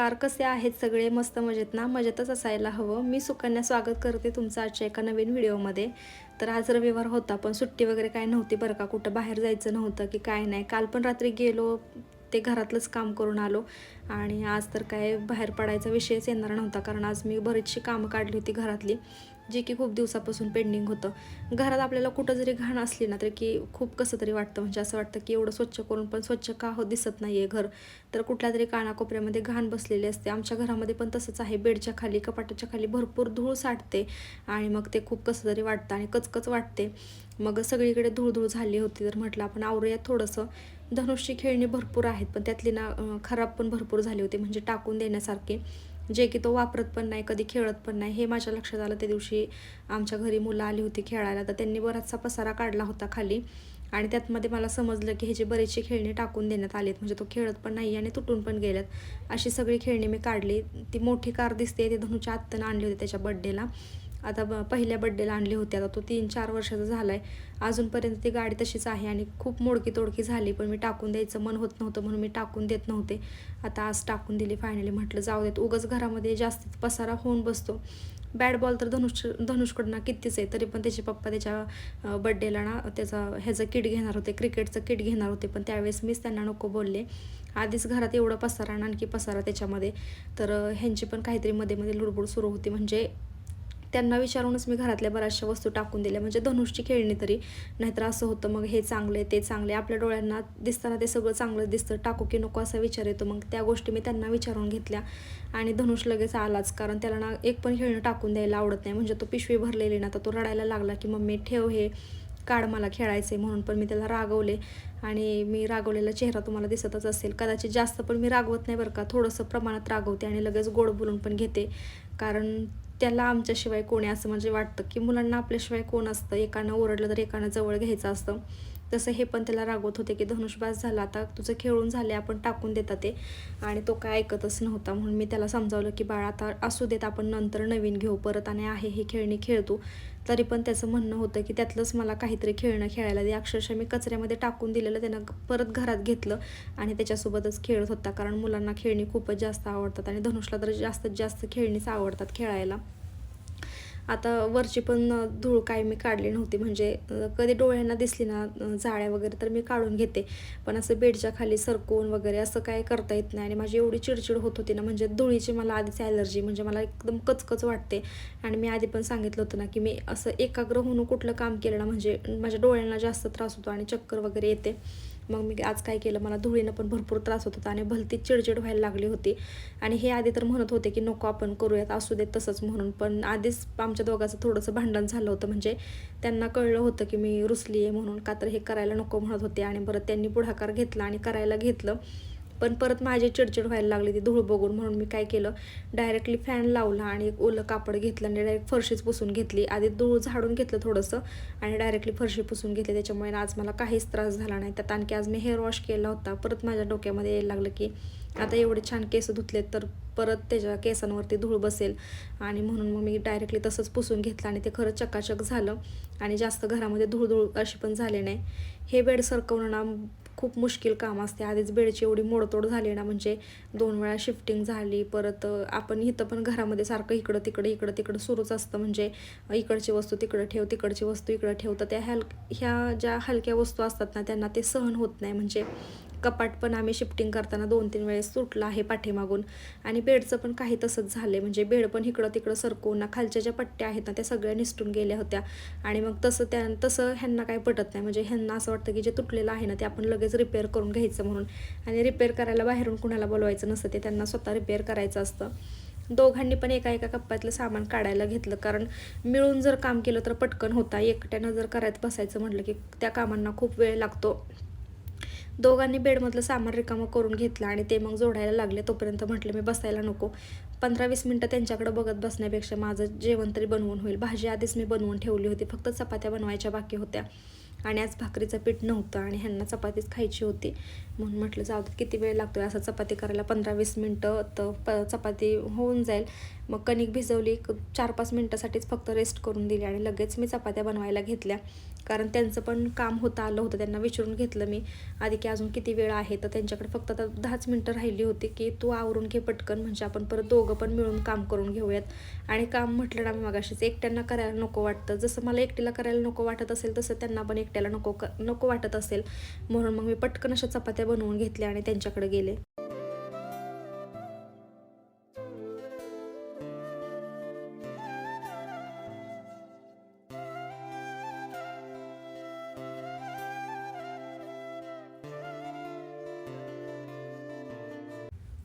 नमस्कार कसे आहेत सगळे? मस्त मजेत ना? मजेतच असायला हवं. मी सुकन्या स्वागत करते तुमचं आजच्या एका नवीन व्हिडिओमध्ये. तर आज रविवार होता पण सुट्टी वगैरे काय नव्हती बरं का? कुठं बाहेर जायचं नव्हतं की काय नाही. काल पण रात्री गेलो ते घरातलंच काम करून आलो. आणि आज तर काय बाहेर पडायचा विषयच येणार नव्हता कारण आज मी बरीचशी कामं काढली होती घरातली. जे की खूप दिवसापासून पेंडिंग होतं. घरात आपल्याला कुठं जरी घाण असली ना तरी की खूप कसं तरी वाटतं. म्हणजे असं वाटतं की एवढं स्वच्छ करून पण स्वच्छ का हो दिसत नाही आहे घर? तर कुठल्या तरी कानाकोपऱ्यामध्ये घाण बसलेली असते. आमच्या घरामध्ये पण तसंच आहे. बेडच्या खाली कपाटाच्या खाली भरपूर धूळ साठते आणि मग ते खूप कसं तरी वाटतं आणि कचकच वाटते. मग सगळीकडे धूळधूळ झाली होती तर म्हटलं आपण आवरूयात थोडंसं. धनुषची खेळणी भरपूर आहेत पण त्यातली ना खराब पण भरपूर झाली होती. म्हणजे टाकून देण्यासारखे. जे की तो वापरत पण नाही कधी खेळत पण नाही. हे माझ्या लक्षात आलं त्या दिवशी आमच्या घरी मुलं आली होती खेळायला. तर त्यांनी बराचसा पसारा काढला होता खाली. आणि त्यातमध्ये मला समजलं की ह्याची बरीचशी खेळणी टाकून देण्यात आलीत म्हणजे तो खेळत पण नाही आणि तुटून पण गेल्यात अशी सगळी खेळणी मी काढली. ती मोठी कार दिसते ती धनुच्या आत्तानं आणली होती त्याच्या बड्डेला आता ब पहिल्या बड्डेला आणली होती. आता तो तीन चार वर्षाचा झाला आहे अजूनपर्यंत ती गाडी तशीच आहे आणि खूप मोडकी तोडकी झाली. पण मी टाकून द्यायचं मन होत नव्हतं म्हणून मी टाकून देत नव्हते. आता आज टाकून दिली फायनली म्हटलं जाऊ देत. उगाच घरामध्ये जास्त पसारा होऊन बसतो. बॅट बॉल तर धनुष धनुषकडनं कितीच आहे तरी पण त्याचे पप्पा त्याच्या बड्डेला ना त्याचा ह्याचं किट घेणार होते. क्रिकेटचं किट घेणार होते. पण त्यावेळेस मीच त्यांना नको बोलले. आधीच घरात एवढं पसारा आणखी पसारा त्याच्यामध्ये. तर ह्यांची पण काहीतरी मध्ये मध्ये लुडबुड सुरू होती. म्हणजे त्यांना विचारूनच मी घरातल्या बऱ्याचशा वस्तू टाकून दिल्या. म्हणजे धनुषची खेळणी तरी. नाहीतर असं होतं मग हे चांगले ते चांगले आपल्या डोळ्यांना दिसताना ते सगळं चांगलं दिसतं. टाकू की नको असा विचार येतो. मग त्या गोष्टी मी त्यांना विचारून घेतल्या. आणि धनुष लगेच आलाच. कारण त्याला ना एक पण खेळणं टाकून द्यायला आवडत नाही. म्हणजे तो पिशवी भरलेली ना तर तो रडायला लागला की मम्मी ठेव हे. काढ मला खेळायचं आहे म्हणून पण मी त्याला रागवले. आणि मी रागवलेला चेहरा तुम्हाला दिसतच असेल. कदाचित जास्त पण मी रागवत नाही बरं का. थोडंसं प्रमाणात रागवते आणि लगेच गोड बोलून पण घेते. कारण त्याला आमच्याशिवाय कोणी असं म्हणजे वाटतं की मुलांना आपल्याशिवाय कोण असतं? एकानं ओरडलं तर एकानं जवळ घ्यायचं असतं. तसं हे पण त्याला रागवत होते की धनुषबाज झाला आता तुझं खेळून झाले आपण टाकून देतात ते. आणि तो काय ऐकतच नव्हता. म्हणून मी त्याला समजावलं की बाळा आता असू देत आपण नंतर नवीन घेऊ. परत आणि आहे हे खेळणी खेळतो तरी पण त्याचं म्हणणं होतं की त्यातलंच मला काहीतरी खेळणं खेळायला दे. अक्षरशः मी कचऱ्यामध्ये टाकून दिलेलं त्यानं परत घरात घेतलं आणि त्याच्यासोबतच खेळत होता. कारण मुलांना खेळणी खूपच जास्त आवडतात आणि धनुषला तर जास्तीत जास्त खेळणीच आवडतात खेळायला. आता वरची पण धूळ काय मी काढली नव्हती. म्हणजे कधी डोळ्यांना दिसली ना जाळ्या वगैरे तर मी काढून घेते. पण असं बेडच्या खाली सरकवून वगैरे असं काय करता येत नाही. आणि माझी एवढी चिडचिड होत होती ना म्हणजे धुळीची मला आधीच ॲलर्जी म्हणजे मला एकदम कचकच वाटते. आणि मी आधी पण सांगितलं होतं ना की मी असं एकाग्र होऊन कुठलं काम केलं ना म्हणजे माझ्या डोळ्यांना जास्त त्रास होतो आणि चक्कर वगैरे येते. मग मी आज काय केलं मला धुळीनं पण भरपूर त्रास होत होता आणि भलती चिडचिड व्हायला लागली होती. आणि हे आधी तर म्हणत होते की नको आपण करूयात असू देत तसंच म्हणून. पण आधीच आमच्या दोघांचं थोडंसं भांडण झालं होतं. म्हणजे त्यांना कळलं होतं की मी रुसली आहे म्हणून का तर हे करायला नको म्हणत होते. आणि परत त्यांनी पुढाकार घेतला आणि करायला घेतलं. पण परत माझी चिडचिड व्हायला लागली ती धूळ बघून म्हणून मी काय केलं डायरेक्टली फॅन लावला आणि एक ओलं कापड घेतलं आणि डायरेक्ट फरशीच पुसून घेतली. आधी धूळ झाडून घेतलं थोडंसं आणि डायरेक्टली फरशी पुसून घेतली. त्याच्यामुळे आज मला काहीच त्रास झाला नाही. त्यात आणखी आज मी हेअर वॉश केला होता. परत माझ्या डोक्यामध्ये यायला लागलं की आता एवढे छान केस धुतलेत तर परत त्याच्या केसांवरती धूळ बसेल. आणि म्हणून मग मी डायरेक्टली तसंच पुसून घेतलं आणि ते खरंच चकाचक झालं. आणि जास्त घरामध्ये धूळ धूळ अशी पण झाले नाही. हे बेड सरकवणं ना खूप मुश्किल काम असते. आधीच बेडची एवढी मोडतोड झाली ना म्हणजे दोन वेळा शिफ्टिंग झाली परत आपण इथं पण घरामध्ये सारखं इकडं तिकडं इकडं तिकडं सुरूच असतं. म्हणजे इकडची वस्तू तिकडं ठेव तिकडची वस्तू इकडं ठेव. तर त्या हल ह्या ज्या हलक्या वस्तू असतात ना त्यांना ते सहन होत नाही. म्हणजे कपाट पण आम्ही शिफ्टिंग करताना दोन तीन वेळेस तुटला आहे पाठीमागून. आणि बेडचं पण काही तसंच झालं आहे म्हणजे बेड पण इकडं तिकडं सरकवून ना खालच्या ज्या पट्ट्या आहेत ना त्या सगळ्या निसटून गेल्या होत्या. आणि मग तसं त्या तसं ह्यांना काही पटत नाही. म्हणजे ह्यांना असं वाटतं की जे तुटलेलं आहे ना ते आपण लगेच रिपेअर करून घ्यायचं म्हणून. आणि रिपेअर करायला बाहेरून कुणाला बोलवायचं नसतं. ते त्यांना स्वतः रिपेअर करायचं असतं. दोघांनी पण एका एका कप्प्यातलं सामान काढायला घेतलं. कारण मिळून जर काम केलं तर पटकन होता. एकट्यानं जर करायचं बसायचं म्हटलं की त्या कामांना खूप वेळ लागतो. दोघांनी बेडमधलं सामान रिकामं करून घेतलं आणि ते मग जोडायला लागले. तोपर्यंत म्हटलं मी बसायला नको. पंधरा वीस मिनटं त्यांच्याकडे बघत बसण्यापेक्षा माझं जेवण तरी बनवून होईल. भाजी आधीच मी बनवून ठेवली होती. फक्त चपात्या बनवायच्या बाकी होत्या. आणि आज भाकरीचं पीठ नव्हतं आणि ह्यांना चपातीच खायची होती. म्हणून म्हटलं जाऊ किती वेळ लागतो असं चपाती करायला पंधरा वीस मिनटं तर प चपाती होऊन जाईल. मग कणिक भिजवली क- चार पाच मिनटासाठीच फक्त रेस्ट करून दिली आणि लगेच मी चपात्या बनवायला घेतल्या. कारण त्यांचं पण काम होतं आलं होतं त्यांना विचारून घेतलं मी. आधी की अजून किती वेळ आहे? तर त्यांच्याकडे फक्त आता दहाच मिनटं राहिली होती की तू आवरून घे पटकन म्हणजे आपण परत दोघं पण मिळून काम करून घेऊयात. आणि काम म्हटलं ना मी मगाशीच एकट्यांना करायला नको वाटतं. जसं मला एकटीला करायला नको वाटत असेल तसं त्यांना पण एकट्याला नको क नको वाटत असेल. म्हणून मग मी पटकन अशा चपात्या बनवून घेतल्या आणि त्यांच्याकडे गेले.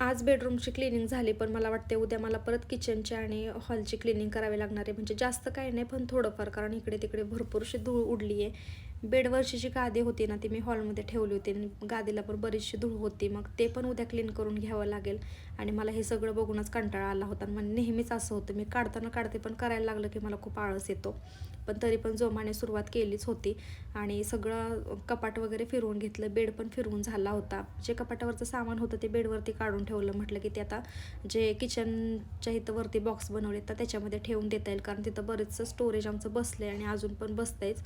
आज बेडरूमची क्लिनिंग झाली पण मला वाटते उद्या मला परत किचनची आणि हॉलची क्लिनिंग करावी लागणार आहे. म्हणजे जास्त काही नाही पण थोडंफार कारण इकडे तिकडे भरपूरशी धूळ उडली आहे बेडवरची जी गादी होती ना ती मी हॉलमध्ये ठेवली होती आणि गादीला पण बरीचशी धूळ होती. मग ते पण उद्या क्लीन करून घ्यावं लागेल. आणि मला हे सगळं बघूनच कंटाळा आला होता मग नेहमीच असं होतं. मी काढताना काढते पण करायला लागलं की मला खूप आळस येतो. पण तरी पण जोमाने सुरुवात केलीच होती. आणि सगळं कपाट वगैरे फिरवून घेतलं. बेड पण फिरवून झाला होता. जे कपाटावरचं सामान होतं ते बेडवरती काढून ठेवलं. म्हटलं की ते आता जे किचनच्या इथं वरती बॉक्स बनवले तर त्याच्यामध्ये ठेवून देता येईल. कारण तिथं बरेचसं स्टोरेज आमचं बसलं आहे आणि अजून पण बसतंयच.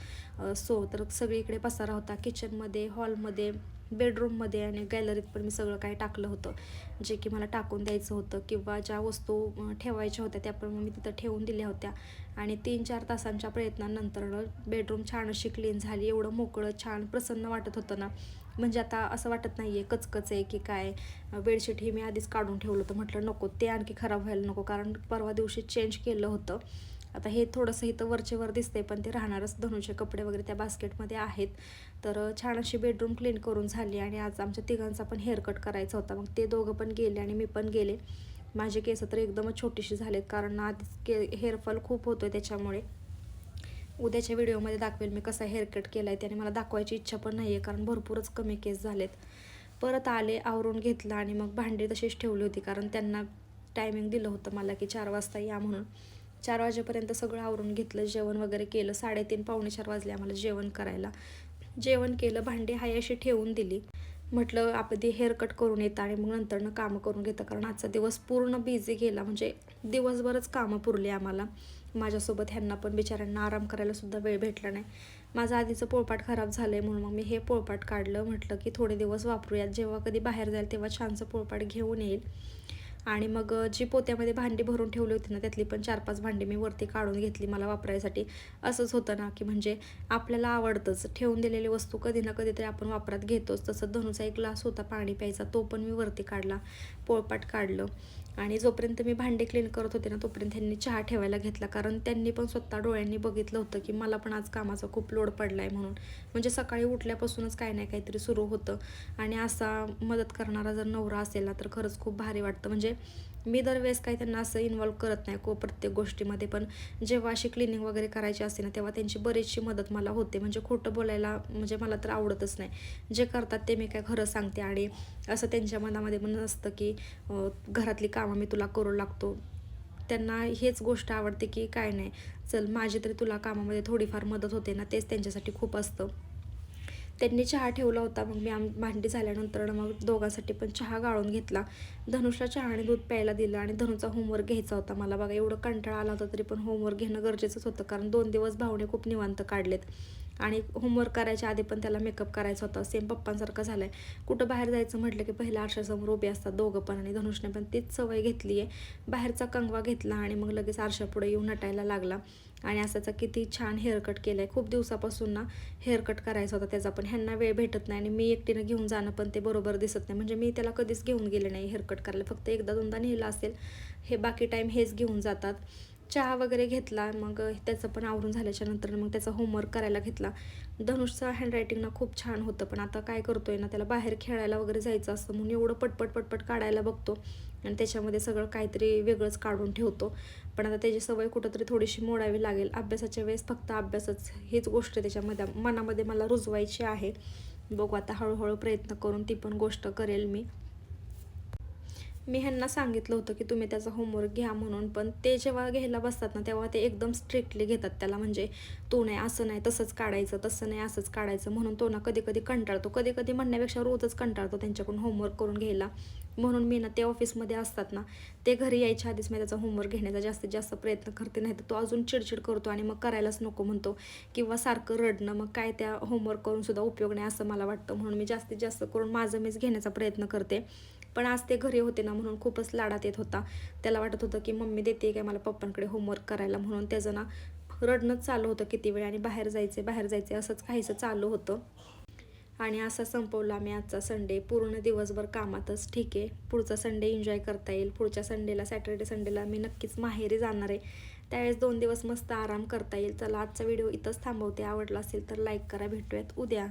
सो तर सगळीकडे पसारा होता. किचनमध्ये हॉलमध्ये बेडरूममध्ये आणि गॅलरीत पण मी सगळं काही टाकलं होतं. जे की मला टाकून द्यायचं होतं किंवा ज्या वस्तू ठेवायच्या होत्या त्या पण मी तिथं ठेवून दिल्या होत्या. आणि तीन चार तासांच्या प्रयत्नानंतर बेडरूम छान अशी क्लीन झाली. एवढं मोकळं छान प्रसन्न वाटत होतं ना. म्हणजे आता असं वाटत नाही आहे कचकच आहे की काय? बेडशीट हे मी आधीच काढून ठेवलं होतं. म्हटलं नको ते आणखी खराब व्हायला नको. कारण परवा दिवशी चेंज केलं होतं. आता हे थोडंसं इथं वरचेवर दिसतं आहे पण ते राहणारच धनुचे कपडे वगैरे त्या बास्केटमध्ये आहेत. तर छान अशी बेडरूम क्लीन करून झाली आणि आज आमच्या तिघांचा पण हेअरकट करायचा होता. मग ते दोघं पण गेले आणि मी पण गेले. माझे केस तर एकदमच छोटीशी झालेत कारण आधीच के हेअरफॉल खूप होतो आहे त्याच्यामुळे. उद्याच्या व्हिडिओमध्ये दाखवेल मी कसा हेअरकट केला आहे त्याने मला दाखवायची इच्छा पण नाही आहे कारण भरपूरच कमी केस झालेत. परत आले आवरून घेतलं आणि मग भांडी तशीच ठेवली होती कारण त्यांना टायमिंग दिलं होतं मला की चार वाजता या म्हणून. चार वाजेपर्यंत सगळं आवरून घेतलं जेवण वगैरे केलं साडेतीन पावणे चार वाजले आम्हाला जेवण करायला. जेवण केलं भांडी हाय अशी ठेवून दिली. म्हटलं आपण ते हेअरकट करून येतं आणि मग नंतरनं कामं करून घेतं. कारण आजचा दिवस पूर्ण बिझी गेला. म्हणजे दिवसभरच कामं पुरली आम्हाला. माझ्यासोबत ह्यांना पण बिचाऱ्यांना आराम करायला सुद्धा वेळ भेटला नाही. माझं आधीचं पोळपाट खराब झालं आहे म्हणून मग मी हे पोळपाट काढलं. म्हटलं की थोडे दिवस वापरूयात. जेव्हा कधी बाहेर जाईल तेव्हा छानसं पोळपाट घेऊन येईल. आणि मग जी पोत्यामध्ये भांडी भरून ठेवली होती ना त्यातली पण चार पाच भांडी मी वरती काढून घेतली मला वापरायसाठी. असंच होतं ना की म्हणजे आपल्याला आवडतंच. ठेवून दिलेली वस्तू कधी ना कधीतरी आपण वापरात घेतोच. तसं धनुचा एक ग्लास होता पाणी प्यायचा तो पण मी वरती काढला पोळपाट काढलं. आणि जोपर्यंत मी भांडे क्लीन करत होते ना तोपर्यंत त्यांनी चहा ठेवायला घेतला. कारण त्यांनी पण स्वतः डोळ्यांनी बघितलं होतं की मला पण आज कामाचा खूप लोड पडला आहे म्हणून. म्हणजे सकाळी उठल्यापासूनच काही नाही काहीतरी सुरू होतं. आणि असा मदत करणारा जर नवरा असेल ना तर खरंच खूप भारी वाटतं. म्हणजे मी दरवेळेस काही त्यांना असं इन्वॉल्व करत नाही को प्रत्येक गोष्टीमध्ये पण जेव्हा अशी क्लिनिंग वगैरे करायची असते ना तेव्हा त्यांची बरीचशी मदत मला होते. म्हणजे खोटं बोलायला म्हणजे मला तर आवडतच नाही. जे करतात ते मी काय खरं सांगते. आणि असं त्यांच्या मनामध्ये पण असतं की घरातली कामं मी तुला करू लागतो. त्यांना हेच गोष्ट आवडते की काय नाही चल माझी तरी तुला कामामध्ये थोडीफार मदत होते ना तेच त्यांच्यासाठी खूप असतं. त्यांनी चहा ठेवला होता. मग मी आम भांडी झाल्यानंतर मग दोघांसाठी पण चहा गाळून घेतला. धनुषला चहा आणि दूध प्यायला दिलं आणि धनुचा होमवर्क घ्यायचा होता. मला बघा एवढं कंटाळा आला होता तरी पण होमवर्क घेणं गरजेचंच होतं. कारण दोन दिवस भावने खूप निवांत काढलेत. आणि होमवर्क करायच्या आधी पण त्याला मेकअप करायचा होता. सेम पप्पांसारखं झालं आहे कुठं बाहेर जायचं म्हटलं की पहिल्या आरशासमोर उभे असतात दोघं पण आणि धनुषने पण तीच सवय घेतली आहे. बाहेरचा कंगवा घेतला आणि मग लगेच आरशापुढे येऊन नटायला लागला. आणि असाचा किती छान हेअरकट केलं आहे खूप दिवसापासून ना हेअरकट करायचा होता त्याचा पण. ह्यांना वेळ भेटत नाही आणि मी एकटीनं घेऊन जाणं पण ते बरोबर दिसत नाही. म्हणजे मी त्याला कधीच घेऊन गेले नाही हेअरकट करायला. फक्त एकदा दोनदा नेलं असेल हे बाकी टाईम हेच घेऊन जातात. चहा वगैरे घेतला मग त्याचं पण आवरून झाल्याच्यानंतर मग त्याचा होमवर्क करायला घेतला. धनुषचं हँडरायटिंग ना खूप छान होतं पण आता काय करतोय ना त्याला बाहेर खेळायला वगैरे जायचं असतं म्हणून एवढं पटपट पटपट काढायला बघतो. आणि त्याच्यामध्ये सगळं काहीतरी वेगळंच काढून ठेवतो. पण आता त्याची सवय कुठंतरी थोडीशी मोडावी लागेल. अभ्यासाच्या वेळेस फक्त अभ्यासच हीच गोष्ट त्याच्यामध्ये. मनामध्ये मला रुजवायची आहे. बघू आता हळूहळू प्रयत्न करून ती पण गोष्ट करेल मी. मी ह्यांना सांगितलं होतं की तुम्ही त्याचा होमवर्क घ्या म्हणून पण ते जेव्हा घ्यायला बसतात ना तेव्हा ते एकदम स्ट्रिक्टली घेतात त्याला. म्हणजे तू नाही असं नाही तसंच काढायचं तसं नाही असंच काढायचं म्हणून तो ना कधी कधी कंटाळतो. कधी कधी म्हणण्यापेक्षा रोजच कंटाळतो त्यांच्याकडून होमवर्क करून घ्यायला. म्हणून मी ना ते ऑफिसमध्ये असतात ना ते घरी यायच्या आधीच मी त्याचा होमवर्क घेण्याचा जास्तीत जास्त प्रयत्न करते. नाही तर तो अजून चिडचिड करतो आणि मग करायलाच नको म्हणतो. किंवा सारखं रडणं मग काय त्या होमवर्क करून सुद्धा उपयोग नाही असं मला वाटतं. म्हणून मी जास्तीत जास्त करून माझं मीच घेण्याचा प्रयत्न करते. पण आज ते घरी होते ना म्हणून खूपच लाडात येत होता. त्याला वाटत होतं की मम्मी देते काय मला पप्पांकडे होमवर्क करायला म्हणून. त्याचं ना रडणंच चालू होतं किती वेळ आणि बाहेर जायचे बाहेर जायचे असंच काहीसं चालू होतं. आणि असा संपवला मी आजचा संडे पूर्ण दिवसभर कामातच ठीक आहे. पुढचा संडे एन्जॉय करता येईल. पुढच्या संडेला सॅटर्डे संडेला मी नक्कीच माहेरी जाणार आहे. त्यावेळेस दोन दिवस मस्त आराम करता येईल. चला आजचा व्हिडिओ इथंच थांबवते. आवडला असेल तर लाईक करा. भेटूयात उद्या.